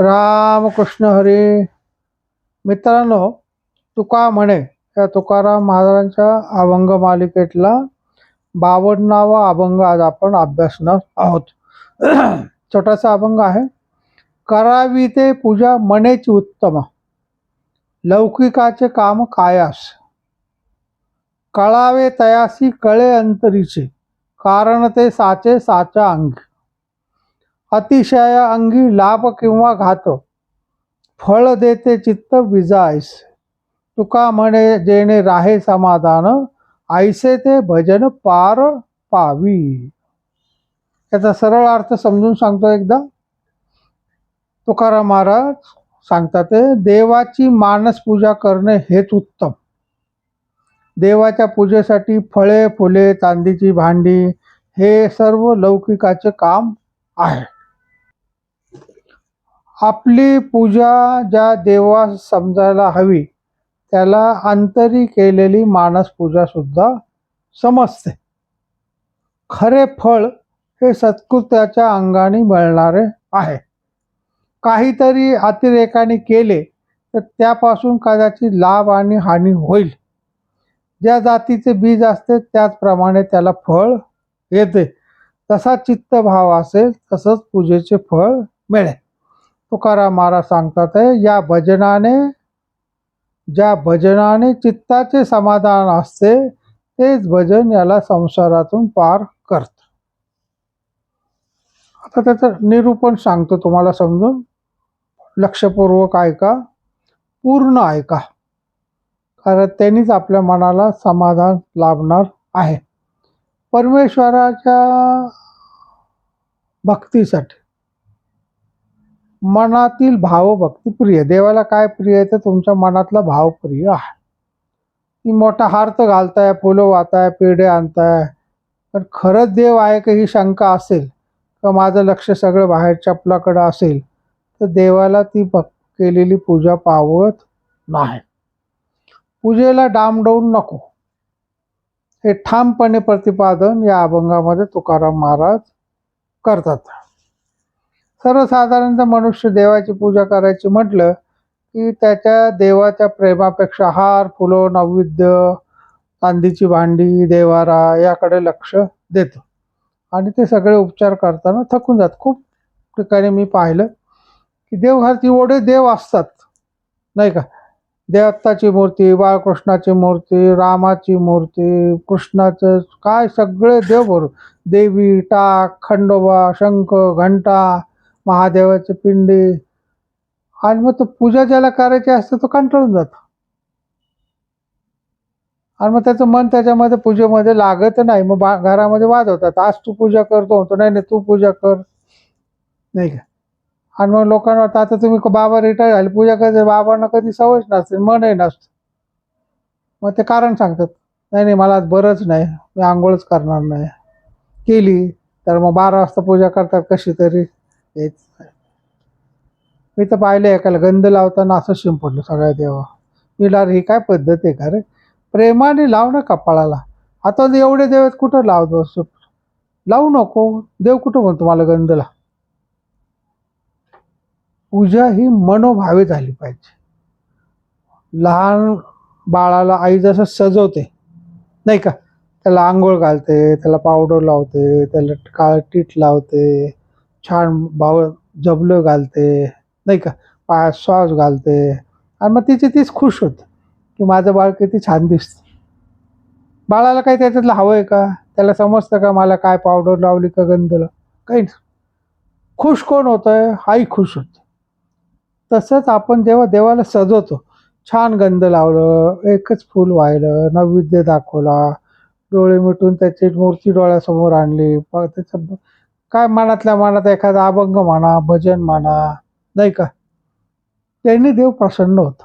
रामकृष्ण हरी. मित्रांनो तुका म्हणे या तुकाराम महाराजांच्या अभंग मालिकेतला बावन्नावा अभंग आज आपण अभ्यासणार आहोत. छोटासा अभंग आहे करावी ते पूजा मनेची उत्तम. लौकिकाचे काम कायास. कळावे तयासी कळे अंतरीचे. कारण ते साचे साचा अंगी. अतिशय अंगी लाभ किंवा घात. फळ देते चित्त विजायस. तुका म्हणे जेणे राहे समाधान आईसे ते भजन पार पावी. याचा सरळ अर्थ समजून सांगतो एकदा. तुकाराम महाराज सांगतात ते देवाची मानस पूजा करणे हेच उत्तम. देवाच्या पूजेसाठी फळे फुले चांदीची भांडी हे सर्व लौकिकाचे काम आहे. आपली पूजा ज्या देवास समजायला हवी त्याला अंतरी केलेली मानस पूजा सुद्धा समजते. खरे फळ हे सत्कृत्याच्या अंगाने मिळणारे आहे. काहीतरी अतिरेकाने केले तर त्यापासून कदाचित लाभ आणि हानी होईल. ज्या जातीचे बीज असते त्याचप्रमाणे त्याला फळ येते. तसा चित्तभाव असेल तसंच पूजेचे फळ मिळेल. तुकाराम महाराज सांगतात आहे या भजनाने ज्या भजनाने चित्ताचे समाधान असते तेच भजन याला संसारातून पार करत. आता त्याचं निरूपण सांगतो तुम्हाला समजून. लक्षपूर्वक ऐका पूर्ण ऐका. कारण त्यांनीच आपल्या मनाला समाधान लाभणार आहे. परमेश्वराच्या भक्तीसाठी मनातील भावभक्ती प्रिय. देवाला काय प्रिय आहे? तर तुमच्या मनातला भाव प्रिय आहे. ती मोठा हार तर घालताय फुलं वाहताय पेढे आणताय. पण खरंच देव आहे का ही शंका असेल? का माझं लक्ष सगळं बाहेर चपलाकडं असेल? तर देवाला ती भक् केलेली पूजा पावत नाही. पूजेला डामडवून नको. हे ठामपणे प्रतिपादन या अभंगामध्ये तुकाराम महाराज करतात. सर्वसाधारणतः मनुष्य देवाची पूजा करायची म्हटलं की त्याच्या देवाच्या प्रेमापेक्षा हार फुलं नैवेद्य चांदीची भांडी देवारा याकडे लक्ष देतो. आणि ते सगळे उपचार करताना थकून जात खूप ठिकाणी मी पाहिलं की देवघरात एवढे देव असतात नाही का? देवत्ताची मूर्ती बाळकृष्णाची मूर्ती रामाची मूर्ती कृष्णाचं काय सगळे देव भरू देवी टाक खंडोबा शंख घंटा महादेवाचे पिंडी. आणि मग तो पूजा ज्याला करायची असते तो कंटाळून जातो. आणि मग त्याचं मन त्याच्यामध्ये पूजेमध्ये लागत नाही. मग बा घरामध्ये वाद होतात आज तू पूजा करतो. म्हणतो नाही नाही तू पूजा कर. नाही का? आणि मग लोकांना वाटतं आता तुम्ही बाबा रिटायर झाले. पूजा करते. बाबांना कधी सवयच नसते. मनही नसतं. मग ते कारण सांगतात नाही नाही मला आज बरंच नाही. मी आंघोळच करणार नाही. केली. तर मग बारा वाजता पूजा करतात कशी तरी. तेच. मी तर पाहिलं एकाला गंध लावताना असं शिंपडलं सगळ्या देवा मी ला ही काय पद्धत आहे का रे? प्रेमाने लाव ना कपाळाला आता एवढे देव कुठं लावतो लावू नको. देव कुठं म्हणतो मला गंधला? पूजा ही मनोभावे झाली पाहिजे. लहान बाळाला आई जसं सजवते नाही का? त्याला आंघोळ घालते त्याला पावडर लावते त्याला काळ टीट लावते छान भाव जबलं घालते नाही का? पायात श्वास घालते. आणि मग तिची तीच खुश होते की माझं बाळ किती छान दिसतं. बाळाला काही त्याच्यातलं हवं आहे का? त्याला समजतं का मला काय पावडर लावली का गंधला? काही खुश कोण होतं आहे आई खुश होते. तसंच आपण जेव्हा देवाला सजवतो छान गंध लावलं एकच फूल वाहिलं नैवेद्य दाखवला डोळे मिटून त्याची मूर्ती डोळ्यासमोर आणली त्याचं काय मनातल्या मनात एखादा अभंग म्हणा भजन म्हणा नाही का? त्यांनी देव प्रसन्न होतं.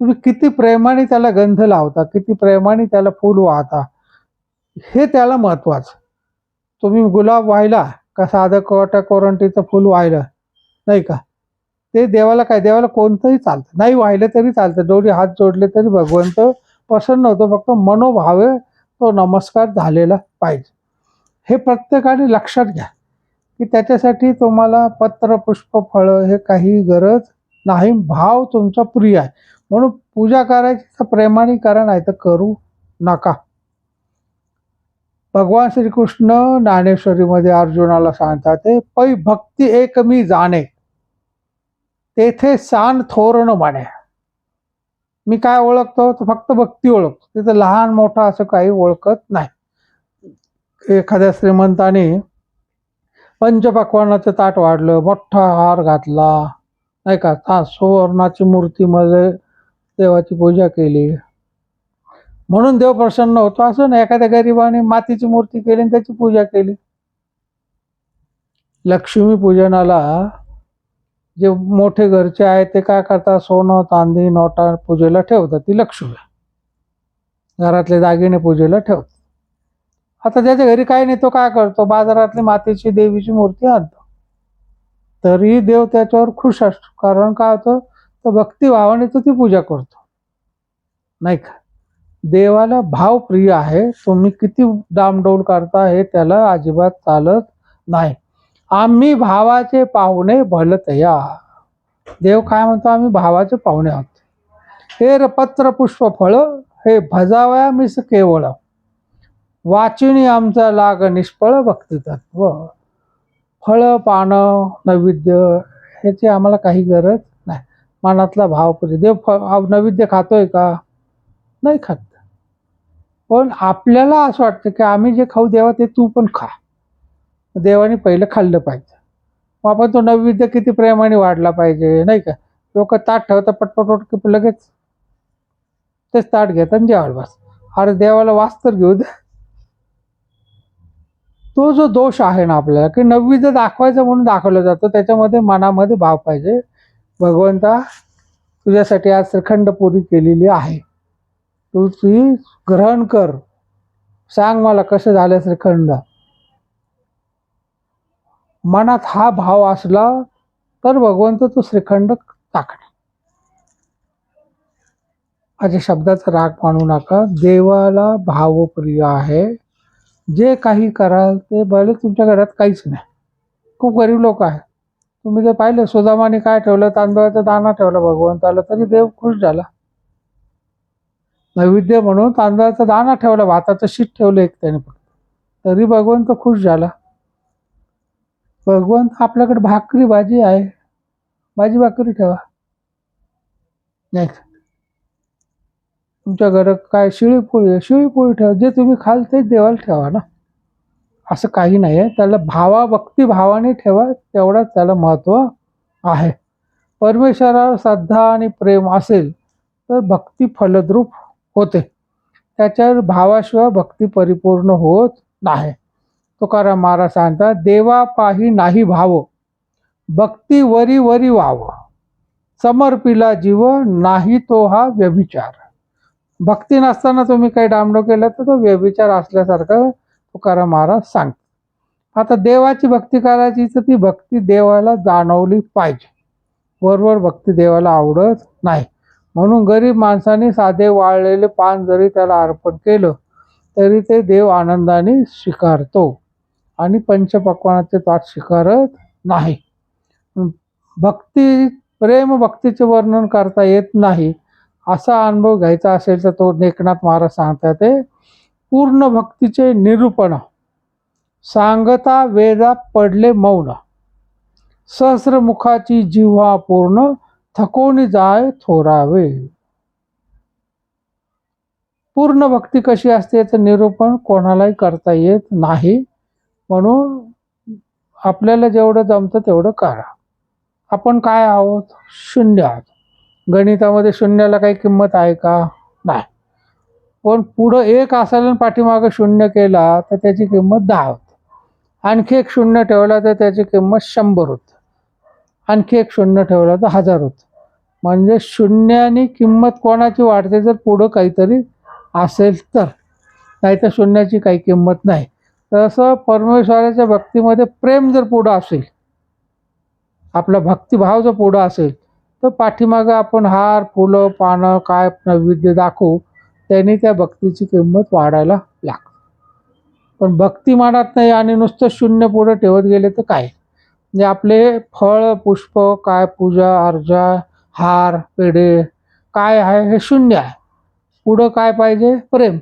तुम्ही किती प्रेमाने त्याला गंध लावता किती प्रेमाने त्याला फूल वाहता हे त्याला महत्त्वाचं तुम्ही गुलाब वाहिला का साधं कोटा कोरंटीचं फूल वाहिलं नाही का? ते देवाला काय देवाला कोणतंही चालतं. नाही वाहिलं तरी चालतं. दोन्ही हात जोडले तरी भगवंत प्रसन्न होतो. फक्त मनोभावे तो नमस्कार झालेला पाहिजे. हे प्रत्येकाने लक्षात घ्या. की त्याच्यासाठी तुम्हाला पत्र पुष्प फळं हे काही गरज नाही. भाव तुमचा प्रिय आहे. म्हणून पूजा करायची तर प्रेमाने करा नाही तर करू नका. भगवान श्रीकृष्ण ज्ञानेश्वरीमध्ये अर्जुनाला सांगतात ते पै भक्ती एक मी जाणे. तेथे सान थोरण म्हणे. माने मी काय ओळखतो? तर फक्त भक्ती ओळखतो. तिथं लहान मोठा असं काही ओळखत नाही. एखाद्या श्रीमंताने पंचपक्वानाचं ताट वाढलं मोठा हार घातला. नाही का? ता सुवर्णाची मूर्तीमध्ये देवाची पूजा केली. म्हणून देव प्रसन्न होतो. असं नाही एखाद्या गरिबाने मातीची मूर्ती केली आणि त्याची पूजा केली. लक्ष्मी पूजनाला जे मोठे घरचे आहेत ते काय करतात? सोनं तांदी नोटा पूजेला ठेवतात. ती लक्ष्मी. घरातले दागिने पूजेला ठेवतात. आता त्याच्या घरी काही नाही तो काय करतो? बाजारातली मातीची देवीची मूर्ती आणतो. तरी देव त्याच्यावर खुश असतो. कारण काय होतं? तर भक्तिभावाने तो ती पूजा करतो. नाही का? देवाला भाव प्रिय आहे. तुम्ही किती डामडौल करता हे त्याला अजिबात चालत नाही. आम्ही भावाचे पाहुणे भलत या देव काय म्हणतो? आम्ही भावाचे पाहुणे आहोत. हे रपत्र पत्र पुष्प फळ हे भजावया मिस केवळ वाचिनी आमचा लाग निष्फळ भक्ती तत्व फळं पानं नैवेद्य ह्याची आम्हाला काही गरज नाही. मनातला भाव पुरे देव फ नैवेद्य खातोय का? नाही खात. पण आपल्याला असं वाटतं की आम्ही जे खाऊ देवा ते तू पण खा. देवाने पहिलं खाल्लं पाहिजे. मग आपण तो नैवेद्य किती प्रेमाने वाढला पाहिजे नाही का? लोक ताट ठेवतात पटपट की लगेच तेच ताट घेतात आणि जेवायला बस. अरे देवाला वास तर घेऊ दे. तो जो दोष आहे ना आपल्याला की नववीचं दाखवायचं म्हणून दाखवलं जातं त्याच्यामध्ये मनामध्ये भाव पाहिजे. भगवंता तुझ्यासाठी आज श्रीखंड पुरी केलेली आहे. तू ती ग्रहण कर. सांग मला कसं झालं श्रीखंड. मनात हा भाव असला तर भगवंत तो श्रीखंड टाकणे माझ्या शब्दाचा राग मानू नका. देवाला भावप्रिय आहे. जे काही कराल ते भले तुमच्या घरात काहीच नाही. खूप गरीब लोक आहे तुम्ही जर पाहिलं सुदामाने काय ठेवलं तांदळाचा दाणा ठेवला भगवंताला तरी देव खुश झाला. नैवेद्य म्हणून तांदळाचा दाणा ठेवला भाताचं शीत ठेवलं एक त्याने फक्त. तरी भगवंत खुश झाला. भगवंत आपल्याकडे भाकरी भाजी आहे. भाजी भाकरी ठेवा. नाही. तुमच्या घरात काय शिळीपोळी आहे? शिळीपोळी ठेवा. जे तुम्ही खाल तेच देवाला ठेवा ना. असं काही नाही आहे. त्याला भावा भक्ती भावाने ठेवा. तेवढाच त्याला महत्त्व आहे. परमेश्वरावर श्रद्धा आणि प्रेम असेल तर भक्ती फलद्रूप होते. त्याच्यावर भावाशिवाय भक्ती परिपूर्ण होत नाही. तुकाराम महाराज सांगतात देवा पाही नाही भाव. भक्ती वरी वरी वाव. समर्पिला जीव नाही तो हा व्यभिचार. भक्ती नसताना तुम्ही काही डामडो केलं तर तो व्यभिचार असल्यासारखं तुकाराम महाराज सांगतात. आता देवाची भक्ती करायची तर ती भक्ती देवाला जाणवली पाहिजे. बरोबर भक्ती देवाला आवडत नाही. म्हणून गरीब माणसाने साधे वाळलेले पान जरी त्याला अर्पण केलं तरी ते देव आनंदाने स्वीकारतो. आणि पंचपक्वानाचे ताट स्वीकारत नाही. भक्ती प्रेम भक्तीचे वर्णन करता येत नाही. असा अनुभव घ्यायचा असेल तर तो एकनाथ महाराज सांगतात ते पूर्ण भक्तीचे निरूपण सांगता वेदा पडले मौन सहस्रमुखाची जिव्हा पूर्ण थकोनी जाय थोरावे. पूर्ण भक्ती कशी असते याचं निरूपण कोणालाही करता येत नाही म्हणून आपल्याला जेवढं जमतं तेवढं करा. आपण काय आहोत? शून्य आहोत. गणितामध्ये शून्याला काही किंमत आहे का? नाही. पण पुढं एक असायला पाठीमागं शून्य केला तर त्याची किंमत दहा होते. आणखी एक शून्य ठेवला तर त्याची किंमत शंभर होते. आणखी एक शून्य ठेवला तर हजार होतं. म्हणजे शून्याने किंमत कोणाची वाढते जर पुढं काहीतरी असेल तर. नाही तर शून्याची काही किंमत नाही. तसं परमेश्वराच्या भक्तीमध्ये प्रेम जर पुढं असेल आपला भक्तिभाव जर पुढं असेल तर पाठीमागं आपण हार फुलं पानं काय नैवेद्य दाखवू त्यांनी त्या भक्तीची किंमत वाढायला लागते. पण भक्ती मानत नाही आणि नुसतं शून्य पुढं ठेवत गेले तर काय? म्हणजे आपले फळ पुष्प काय पूजा अर्जा हार पेढे काय आहे हे शून्य आहे. पुढं काय पाहिजे? प्रेम.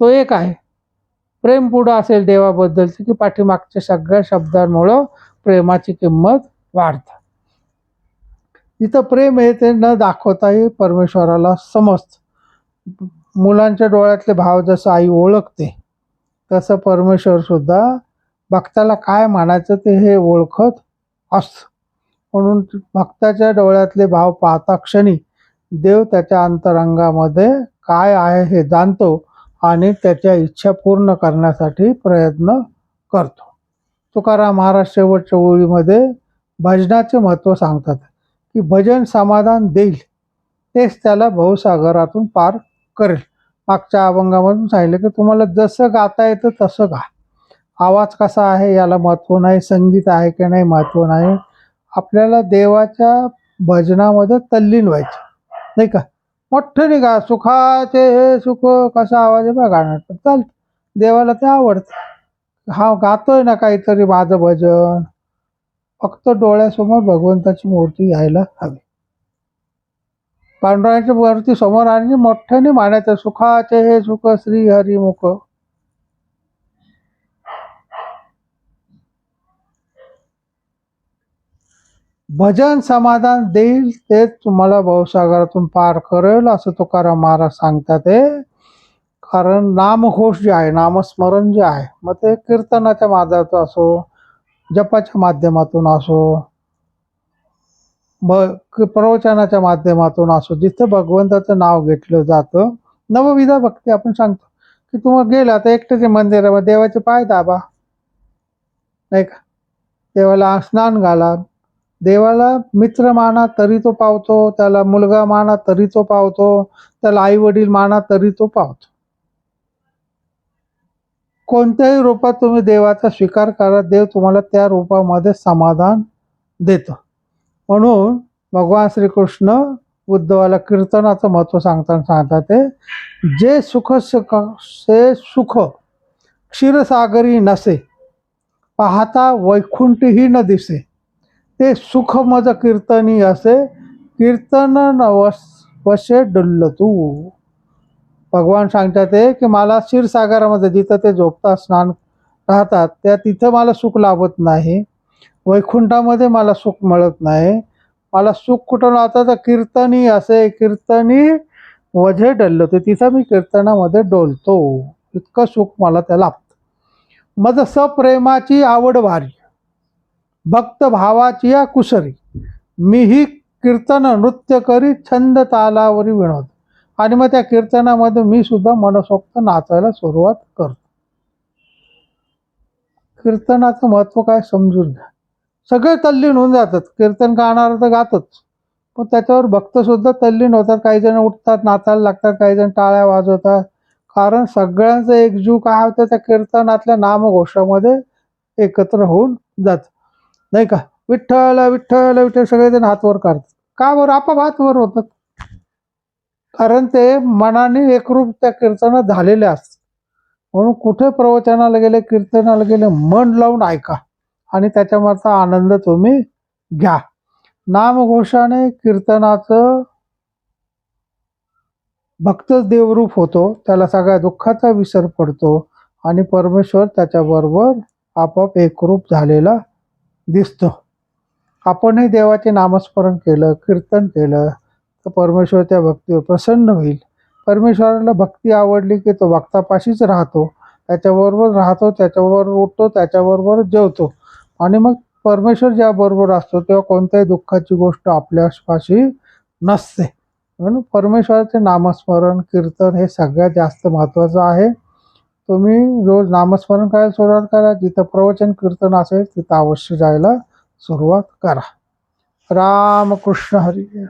तो एक आहे. प्रेम पुढं असेल देवाबद्दलचं की पाठीमागच्या सगळ्या शब्दांमुळं प्रेमाची किंमत वाढते. इथं प्रेम आहे ते न दाखवताही परमेश्वराला समजतं. मुलांच्या डोळ्यातले भाव जसं आई ओळखते तसं परमेश्वर सुद्धा भक्ताला काय मानायचं ते हे ओळखत असतं. म्हणून भक्ताच्या डोळ्यातले भाव पाहता क्षणी देव त्याच्या अंतरंगामध्ये काय आहे हे जाणतो आणि त्याच्या इच्छा पूर्ण करण्यासाठी प्रयत्न करतो. तुकाराम महाराज शेवटच्या ओळीमध्ये भजनाचे महत्त्व सांगतात. की भजन समाधान देईल तेच त्याला भवसागरातून पार करेल. मागच्या अभंगामधून सांगितलं की तुम्हाला जसं गाता येतं तसं गा. आवाज कसा आहे याला महत्त्व नाही संगीत आहे की नाही महत्त्व नाही. आपल्याला देवाच्या भजनामध्ये तल्लीन व्हायचं. नाही का? मोठं गा सुखाचे हे सुख कसा आवाज आहे बघा गाणं. चालतं. देवाला ते आवडतं. हा गातोय ना काहीतरी माझं भजन. फक्त डोळ्यासमोर भगवंताची मूर्ती यायला हवी. पांडुरंगाच्या वरती समोर आणि मोठ्याने मानायचं सुखाचे हे सुख श्री हरिमुख भजन समाधान देईल तेच तुम्हाला भवसागरातून पार करेल असं तुकाराम महाराज सांगतात ते कारण नामघोष जे आहे नामस्मरण जे आहे मग ते कीर्तनाच्या माध्यमातून असो जपाच्या माध्यमातून असो ब प्रवचनाच्या माध्यमातून असो जिथं भगवंताचं नाव घेतलं जातं नवविधा भक्ती आपण सांगतो. की तुम्ही गेला तर एकट्याचे मंदिरामध्ये देवाचे पाय दाबा. नाही का? देवाला स्नान घाला. देवाला मित्र माना तरी तो पावतो त्याला मुलगा माना तरी तो पावतो त्याला आई वडील माना तरी तो पावतो. कोणत्याही रूपात तुम्ही देवाचा स्वीकार करा देव तुम्हाला त्या रूपामध्ये समाधान देतं. म्हणून भगवान श्रीकृष्ण उद्धवाला कीर्तनाचं महत्त्व सांगताना सांगतात ते जे सुख सुख से सुख क्षीरसागरी नसे पाहता वैकुंठही न दिसे ते सुख मज कीर्तनी असे कीर्तन नवस वशे डुल्ल तू. भगवान सांगतात ते की मला क्षीरसागरामध्ये जिथं ते झोपतात स्नान राहतात त्या तिथं मला सुख लाभत नाही. वैकुंठामध्ये मला सुख मिळत नाही. मला सुख कुठं राहतं तर कीर्तनी असे कीर्तनी वझे डल्लो. ते तिथं मी कीर्तनामध्ये डोलतो. इतकं सुख मला त्या लाभतं. मज सप्रेमाची आवड भारी. भक्त भावाची या कुसरी. मीही कीर्तन नृत्य करी छंद तालावरी विनोद. आणि मग त्या कीर्तनामध्ये मी सुद्धा मनसोक्त नाचायला सुरुवात करतो. कीर्तनाचं महत्त्व काय समजून घ्या. सगळे तल्लीन होऊन जातात. कीर्तन गाणार तर गातच. पण त्याच्यावर भक्त सुद्धा तल्लीन होतात. काही जण उठतात नाचायला लागतात काही जण टाळ्या वाजवतात. कारण सगळ्यांचं एकजूव काय होतं त्या कीर्तनातल्या नामघोषामध्ये एकत्र होऊन जात. नाही का? विठ्ठल विठ्ठल विठ्ठल सगळेजण हातवर काढतात. का बरं? आपाप हातवर होतात. कारण ते मनाने एकरूप त्या कीर्तनात झालेले असतात. म्हणून कुठे प्रवचनाला गेले कीर्तनाला गेले मन लावून ऐका आणि त्याच्यामधचा आनंद तुम्ही घ्या. नामघोषाने कीर्तनाचं भक्तच देवरूप होतो त्याला सगळ्या दुःखाचा विसर पडतो आणि परमेश्वर त्याच्याबरोबर आपोआप एकरूप झालेला दिसतो. आपणही देवाचे नामस्मरण केलं कीर्तन केलं तर परमेश्वर त्या भक्तीवर प्रसन्न होईल. परमेश्वराला भक्ती आवडली की तो भक्तापाशीच राहतो. त्याच्याबरोबर राहतो त्याच्याबरोबर उठतो त्याच्याबरोबर जेवतो. आणि मग परमेश्वर ज्याबरोबर असतो तेव्हा कोणत्याही दुःखाची गोष्ट आपल्यापाशी नसते. म्हणून परमेश्वराचे नामस्मरण कीर्तन हे सगळ्यात जास्त महत्त्वाचं आहे. तुम्ही रोज नामस्मरण करायला सुरुवात करा. जिथं प्रवचन कीर्तन असेल तिथं अवश्य जायला सुरुवात करा. रामकृष्ण हरी